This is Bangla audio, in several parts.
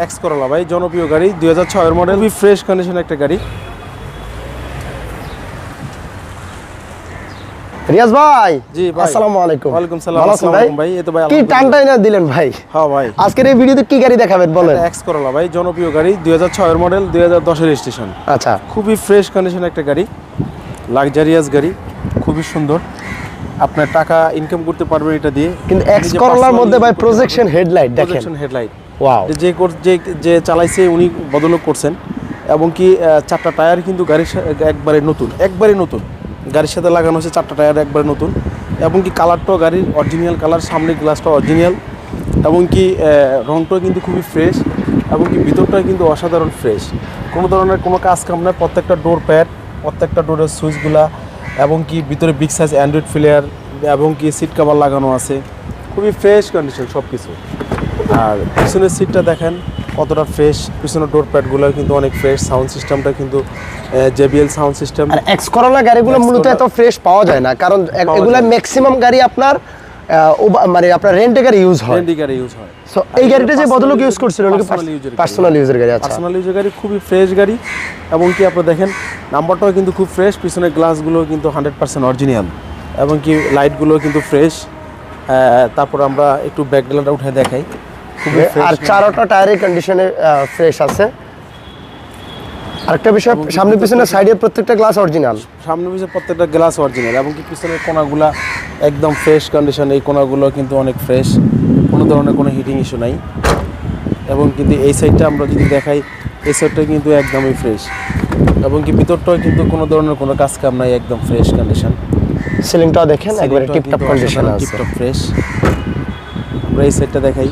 এক্স করলা ভাই জনপ্রিয় গাড়ি দুই হাজার ছয়ের মডেল খুবই ফ্রেশ কন্ডিশন একটা গাড়ি। রিয়াজ ভাই জি ভাই। আসসালামু আলাইকুম। ওয়ালাইকুম সালাম, আসসালামু ভাই? আলাইকুম ভাই, এই তো ভাই কি টানটাই না দিলেন ভাই? হ্যাঁ ভাই। আজকের এই ভিডিওতে কি গাড়ি দেখাবেন বলেন? এক্স করলা ভাই জনপ্রিয় গাড়ি মডেল স্টেশন আচ্ছা। খুবই ফ্রেশ কন্ডিশন একটা গাড়ি লাক্সারিয়াস গাড়ি খুবই সুন্দর। আপনার টাকা ইনকাম করতে পারবেন এটা দিয়ে। কিন্তু এক্স করলার মধ্যে ভাই প্রজেকশন হেডলাইট দেখেন। প্রজেকশন হেডলাইট ওয়াও যে যে যে চালাইছে উনি বদলক করছেন। এবং কি চারটা টায়ার কিন্তু গাড়ির একবারে নতুন একবারে নতুন। গাড়ির সাথে লাগানো হচ্ছে চারটা টায়ার একবারে নতুন। এবং কি কালারটাও গাড়ির অরিজিনাল কালার সামনের গ্লাসটা অরিজিনাল এবং কি রংটাও কিন্তু খুবই ফ্রেশ এবং কি ভিতরটা কিন্তু অসাধারণ ফ্রেশ কোনো ধরনের কোনো কাজ কাম নাই, প্রত্যেকটা ডোর প্যাড প্রত্যেকটা ডোরের সুইচগুলা এবং কি ভিতরে বিগ সাইজ অ্যান্ড্রয়েড প্লেয়ার এবং কি সিট কাভার লাগানো আছে। খুবই ফ্রেশ কন্ডিশন সব কিছু আর পিছনের সিটটা দেখেন কতটা ফ্রেশ পিছনের ডোর প্যাডগুলো কিন্তু অনেক ফ্রেশ সাউন্ড সিস্টেমটা কিন্তু জেবিএল সাউন্ড সিস্টেম আর এক্স করলা গাড়িগুলো মূলত এত ফ্রেশ পাওয়া যায় না কারণ এগুলা। ম্যাক্সিমাম গাড়ি আপনার মানে আপনার রেন্টে গাড়ি ইউজ হয়। ইন্ডিকারে ইউজ হয়। সো এই গাড়িটা যে বদলক ইউজ করছিল গাড়ি। পার্সোনাল ইউজের গাড়ি। আচ্ছা। পার্সোনাল ইউজের গাড়ি খুবই ফ্রেশ গাড়ি এবং কি আপনারা দেখেন নাম্বারটাও কিন্তু খুব ফ্রেশ পিছনের গ্লাসগুলো কিন্তু হান্ড্রেড পার্সেন্ট অরিজিনাল এবং কি লাইটগুলো কিন্তু ফ্রেশ তারপর আমরা একটু ব্যাকগ্রাউন্ডটা উঠে দেখাই। আর ফ্রেশ চারোটা টায়ারের কন্ডিশনে ফ্রেশ আছে। আরেকটা বিষয় সামনে পিছনে সাইডের প্রত্যেকটা গ্লাস অরিজিনাল সামনে পিছনে প্রত্যেকটা গ্লাস অরিজিনাল এবং কি পিছনের কোনাগুলা একদম ফ্রেশ কন্ডিশন এই কোনাগুলো কিন্তু অনেক ফ্রেশ কোনো ধরনের কোনো হিটিং ইস্যু নাই। এবং কিন্তু এই সাইডটা আমরা যদি দেখাই এই সাইডটা কিন্তু একদমই ফ্রেশ এবং কি ভিতরটাও কিন্তু কোনো ধরনের কোনো কাজ কাম নাই একদম ফ্রেশ কন্ডিশন সিলিংটাও দেখেন একবারে টিপটপ কন্ডিশনে আছে। টিপটপ ফ্রেশ আমরা এই সাইডটা দেখাই।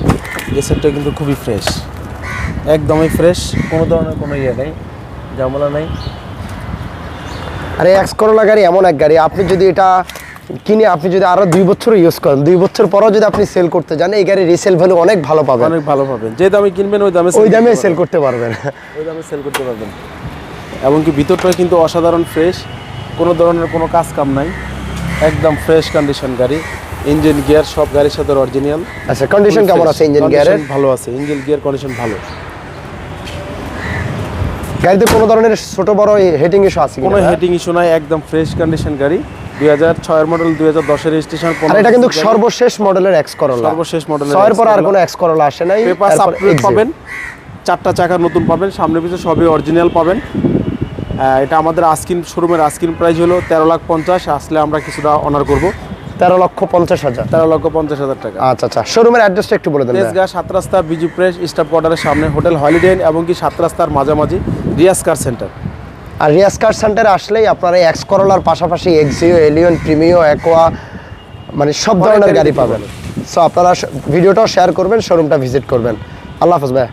সাইডটা কিন্তু খুবই ফ্রেশ একদমই ফ্রেশ কোনো ধরনের কোনো ইয়ে নেই ঝামেলা নেই। আরে এক্স করোলা গাড়ি এমন এক গাড়ি আপনি যদি এটা কিনে আপনি যদি আরও দুই বছর ইউজ করেন দুই বছর পরও যদি আপনি সেল করতে যান এই গাড়ির রিসেল ভ্যালু অনেক ভালো পাবেন। অনেক ভালো পাবেন। যে দামে কিনবেন ওই দামে ওই দামে সেল করতে পারবেন। ওই দামে সেল করতে পারবেন। এবং কি ভিতরটা কিন্তু অসাধারণ ফ্রেশ কোনো ধরনের কোনো কাজ কাম নাই। একদম ফ্রেশ কন্ডিশন গাড়ি। ইঞ্জিন গিয়ার সব গাড়ির সাথে অরিজিনাল আচ্ছা কন্ডিশন কেমন আছে ইঞ্জিন গিয়ারের? ভালো আছে ইঞ্জিন গিয়ার কন্ডিশন ভালো। গাড়িতে কোনো ধরনের ছোট বড় হেডিং ইস্যু আছে কোনো হেডিং ইস্যু নাই একদম ফ্রেশ কন্ডিশন গাড়ি। দুই হাজার ছয়ের মডেল দুই হাজার দশের রেজিস্ট্রেশন আর এটা কিন্তু সর্বশেষ মডেলের এক্স করলা সর্বশেষ মডেলের ছয়ের পর আর কোনো এক্স করলা আসে নাই পেপার আপডেট পাবেন চারটা চাকা নতুন পাবেন সামনে পিছে সবই অরিজিনাল পাবেন। এটা আমাদের আস্কিন শোরুমের আস্কিন প্রাইস হলো তেরো লাখ পঞ্চাশ আসলে আমরা কিছুটা অনার করব। তেরো লক্ষ পঞ্চাশ হাজার। তেরো লক্ষ পঞ্চাশ হাজার টাকা। আচ্ছা আচ্ছা। শোরুমের অ্যাড্রেসটা একটু বলে দেন ভাইয়া। সাত রাস্তা বিজু প্রেস স্টাফ কোয়ার্টারের সামনে হোটেল হলিডে ইন এবং কি সাত রাস্তার মাঝামাঝি রিয়াজ কার সেন্টার আর রিয়াজ কার সেন্টারে আসলেই আপনারা এক্স করোলার পাশাপাশি এক্সিও এলিয়ন প্রিমিও অ্যাকোয়া মানে সব ধরনের গাড়ি পাবেন। সো আপনারা ভিডিওটাও শেয়ার করবেন শোরুমটা ভিজিট করবেন। আল্লাহ হাফেজ ভাই